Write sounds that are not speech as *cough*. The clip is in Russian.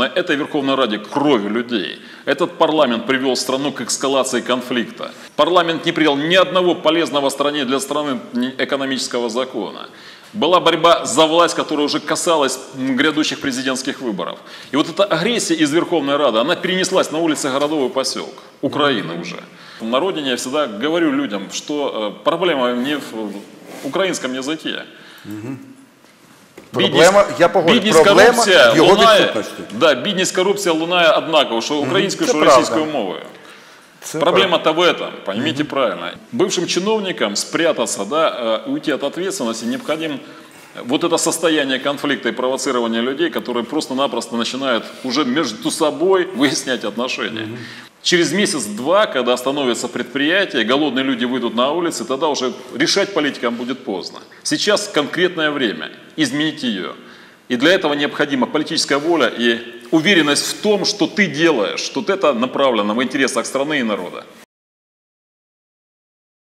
На этой Верховной Раде кровью людей этот парламент привел страну к эскалации конфликта. Парламент не принял ни одного полезного стране для страны экономического закона. Была борьба за власть, которая уже касалась грядущих президентских выборов. И вот эта агрессия из Верховной Рады, она перенеслась на улицы городов и поселков Украины уже. На родине я всегда говорю людям, что э, проблема не в украинском языке. Проблема, я погоджуюсь, бідність, проблема корупція в його лунає, відсутності. да, бідність, корупція лунає однаково, що українською, Це що правда. російською мовою. Це Проблема-то в этом, поймите правильно. Бывшим чиновникам спрятаться, да, э, уйти от ответственности необходим вот это состояние конфликта и провоцирования людей, которые просто-напросто начинают уже между собой *laughs* выяснять отношения. Через месяц-два, когда остановится предприятие, голодные люди выйдут на улицы, тогда уже решать политикам будет поздно. Сейчас конкретное время изменить ее. И для этого необходима политическая воля и уверенность в том, что ты делаешь, что это направлено в интересах страны и народа.